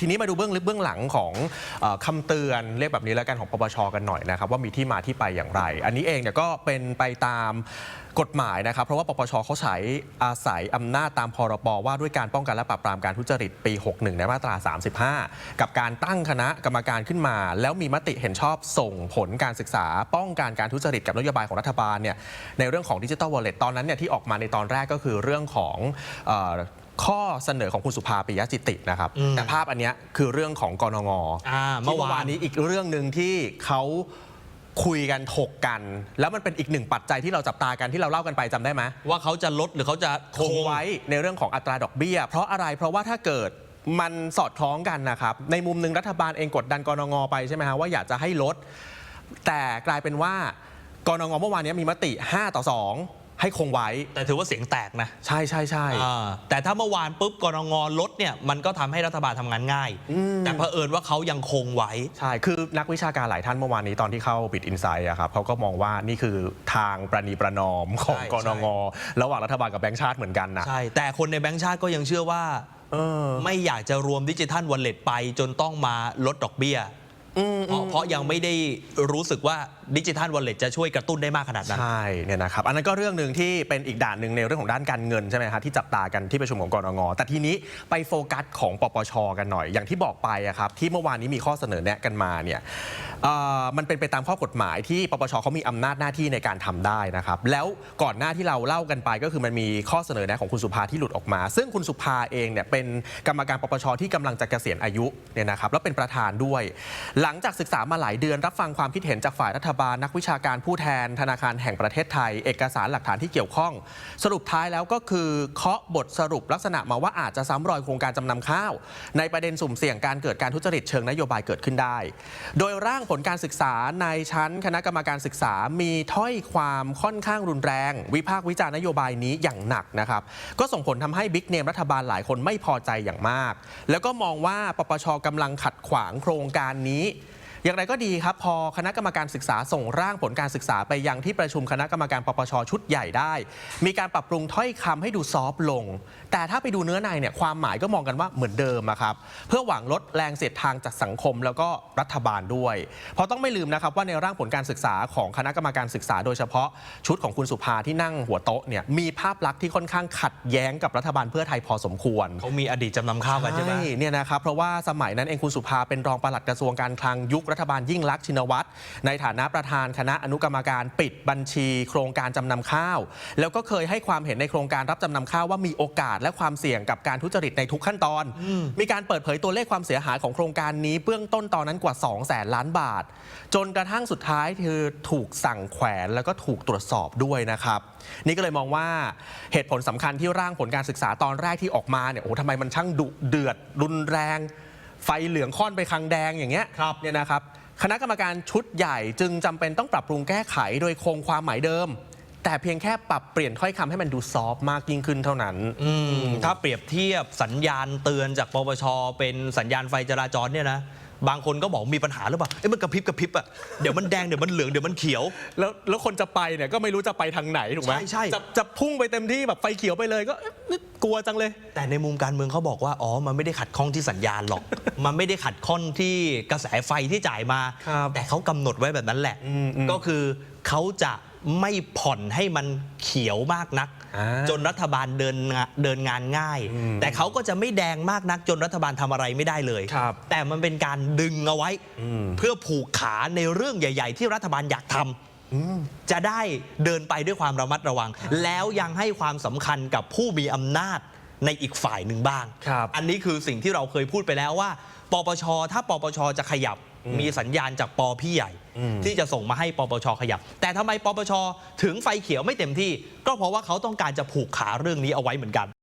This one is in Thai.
ทีนี้มาดูเบื้องลึกเบื้องหลังของเออคำเตือนเรียกแบบนี้แล้วกันของปปชกันหน่อยนะครับว่ามีที่มาที่ไปอย่างไร อันนี้เองเนี่ยก็เป็นไปตามกฎหมายนะครับ เพราะว่าปปชเขาใช้อาศัยอำนาจตามพรบว่าด้วยการป้องกันและปราบปรามการทุจริตปี 61 ในมาตรา 35 กับการตั้งคณะกรรมการขึ้นมา แล้วมีมติเห็นชอบส่งผลการศึกษา ป้องกันการทุจริตกับนโยบายของรัฐบาลเนี่ยในเรื่องของดิจิ t a ลวอลเล็ตตอนนั้นเนี่ยที่ออกมาในตอนแรกก็คือเรื่องของเออ ข้อเสนอของคุณสุภาปิยจิตินะครับ อืมแต่ภาพอันเนี้ยคือเรื่องของกรงอ่าเมื่ที่อเมื่อวาวานนนี้อีกเรื่องหนึ่งที่เขาคุยกันถกกัน แล้วมันเป็นอีกหนึ่งปัจจัยที่เราจับตากันที่เราเล่ากันไปจำได้ไหม ว่าเขาจะลดหรือเขาจะคงไว้ในเรื่องของอัตราดอกเบี้ย เพราะอะไรเพราะว่าถ้าเกิดมันสอดคล้องกันนะครับ ในมุมหนึ่งรัฐบาลเองกดดันกรงไปใช่ไหมฮะว่าอยากจะให้ลด แต่กลายเป็นว่ากรงเมื่อวานนี้มีมติ 5 ต่อ2 ให้คงไว้ แต่ถือว่าเสียงแตกนะใช่ใช่ใช่ อ่าแต่ถ้าเมื่อวานปุ๊บกรงลดเนี่ยมันก็ทำให้รัฐบาลทำงานง่าย อืม แต่เผอิญว่าเขายังคงไว้ ใช่ คือนักวิชาการหลายท่านเมื่อวานนี้ตอนที่เข้าปิดอินไซด์อะครับเขาก็มองว่านี่คือทางประนีประนอมของใช่กรงระหว่างรัฐบาลกับแบงก์ชาติเหมือนกันนะใช่ แต่คนในแบงก์ชาติก็ยังเชื่อว่า เออ ไม่อยากจะรวมดิจิทัลวอลเล็ตไปจนต้องมาลดดอกเบี้ย อืมเพราะเพราะยังไม่ได้รู้สึกว่าดิจิทัลวอลเล็ตจะช่วยกระตุ้นได้มากขนาดนั้น ใช่เนี่ยนะครับอันนั้นก็เรื่องหนึ่งที่เป็นอีกด่านหนึ่งในเรื่องของด้านการเงินใช่ไหมฮะที่จับตากันที่ประชุมของกรงแต่ทีนี้ไปโฟกัสของปปช กันหน่อย อย่างที่บอกไปอะครับที่เมื่อวานนี้มีข้อเสนอแนะกันมาเนี่ยเอ่อมันเป็นไปตามข้อกฎหมายที่ปปชเขามีอำนาจหน้าที่ในการทำได้นะครับแล้วก่อนหน้าที่เราเล่ากันไปก็คือมันมีข้อเสนอแนะของคุณสุภาที่หลุดออกมา ซึ่งคุณสุภาเองเนี่ยเป็นกรรมการปปชที่กำลังจะเกษียณอายุเนี่ยนะครับแล้วเป็นประธานด้วยหลังจากศึกษามาหลายเดือนรับฟังความคิดเห็นจากฝ่ายรัฐบาล นักวิชาการผู้แทนธนาคารแห่งประเทศไทย เอกสารหลักฐานที่เกี่ยวข้อง สรุปท้ายแล้วก็คือเคาะบทสรุปลักษณะมาว่าอาจจะซ้ำรอยโครงการจำนำข้าว ในประเด็นสุ่มเสี่ยงการเกิดการทุจริตเชิงนโยบายเกิดขึ้นได้ โดยร่างผลการศึกษาในชั้นคณะกรรมการศึกษามีถ้อยความค่อนข้างรุนแรง วิพากษ์วิจารณ์นโยบายนี้อย่างหนักนะครับก็ส่งผลทำให้บิ๊กเนมรัฐบาลหลายคนไม่พอใจอย่างมาก แล้วก็มองว่าปปชกำลังขัดขวางโครงการนี้ อย่างไรก็ดีครับ พอคณะกรรมการศึกษาส่งร่างผลการศึกษาไปยังที่ประชุมคณะกรรมการปปชชุดใหญ่ได้ มีการปรับปรุงถ้อยคำให้ดูซอฟต์ลง แต่ถ้าไปดูเนื้อในเนี่ยความหมายก็มองกันว่าเหมือนเดิมอะครับเพื่อหวังลดแรงเสียดทางจากสังคมแล้วก็รัฐบาลด้วย เพราะต้องไม่ลืมนะครับว่าในร่างผลการศึกษาของคณะกรรมการศึกษา โดยเฉพาะชุดของคุณสุภาที่นั่งหัวโต๊ะเนี่ยมีภาพลักษณ์ที่ค่อนข้างขัดแย้งกับรัฐบาลเพื่อไทยพอสมควรเขามีอดีตจำนำข้าวกันใช่ไหมเนี่ยนะครับเพราะว่าสมัยนั้นเองคุณสุภาเป็นรองปลัดกระทรวงการคลังยุครัฐบาลยิ่งลักษณ์ชินวัตรในฐานะประธานคณะอนุกรรมการปิดบัญชี โครงการจำนำข้าว แล้วก็เคยให้ความเห็นในโครงการรับจำนำข้าวว่ามีโอกาสและความเสี่ยงกับการทุจริตในทุกขั้นตอน มีการเปิดเผยตัวเลขความเสียหายของโครงการนี้เบื้องต้นตอนนั้นกว่า 2 0 0แสนล้านบาท จนกระทั่งสุดท้ายคือถูกสั่งแขวนแล้วก็ถูกตรวจสอบด้วยนะครับ นี่ก็เลยมองว่าเหตุผลสำคัญที่ร่างผลการศึกษาตอนแรกที่ออกมาเนี่ยโอ้โหทำไมมันช่างดุเดือดรุนแรง ไฟเหลืองค่อนไปคางแดงอย่างเงี้ยครับ เนี่ยนะครับ คณะกรรมการชุดใหญ่จึงจำเป็นต้องปรับปรุงแก้ไขโดยคงความหมายเดิม แต่เพียงแค่ปรับเปลี่ยนถ้อยคำให้มันดูซอฟต์มากยิ่งขึ้นเท่านั้น อืมถ้าเปรียบเทียบสัญญาณเตือนจากปปชเป็นสัญญาณไฟจราจรเนี่ยนะ บางคนก็บอกมีปัญหาหรือเปล่าเอ้ยมันกระพริบกระพริบอะเดี๋ยวมันแดงเดี๋ยวมันเหลืองเดี๋ยวมันเขียว แล้วแล้วคนจะไปเนี่ยก็ไม่รู้จะไปทางไหนถูกไหมใช่ใช่ จะจะพุ่งไปเต็มที่แบบไฟเขียวไปเลยก็เอ๊ะกลัวจังเลย แต่ในมุมการเมืองเขาบอกว่า อ๋อ มันไม่ได้ขัดข้องที่สัญญาณหรอก มันไม่ได้ขัดข้องที่กระแสไฟที่จ่ายมา ครับแต่เขากำหนดไว้แบบนั้นแหละ อืมอืม ก็คือเขาจะ ไม่ผ่อนให้มันเขียวมากนักอ่าจนรัฐบาลเดินงาเดินงานง่ายอืมแต่เขาก็จะไม่แดงมากนักจนรัฐบาลทำอะไรไม่ได้เลยครับแต่มันเป็นการดึงเอาไว้อืมเพื่อผูกขาในเรื่องใหญ่ ๆ ที่รัฐบาลอยากทำอืมจะได้เดินไปด้วยความระมัดระวัง แล้วยังให้ความสำคัญกับผู้มีอำนาจในอีกฝ่ายหนึ่งบ้างครับอันนี้คือสิ่งที่เราเคยพูดไปแล้วว่า ปปช ถ้าปปชจะขยับ มีสัญญาณจากปพี่ใหญ่อืมที่จะส่งมาให้ปปชขยับ แต่ทำไมปปชถึงไฟเขียวไม่เต็มที่ ก็เพราะว่าเขาต้องการจะผูกขาเรื่องนี้เอาไว้เหมือนกัน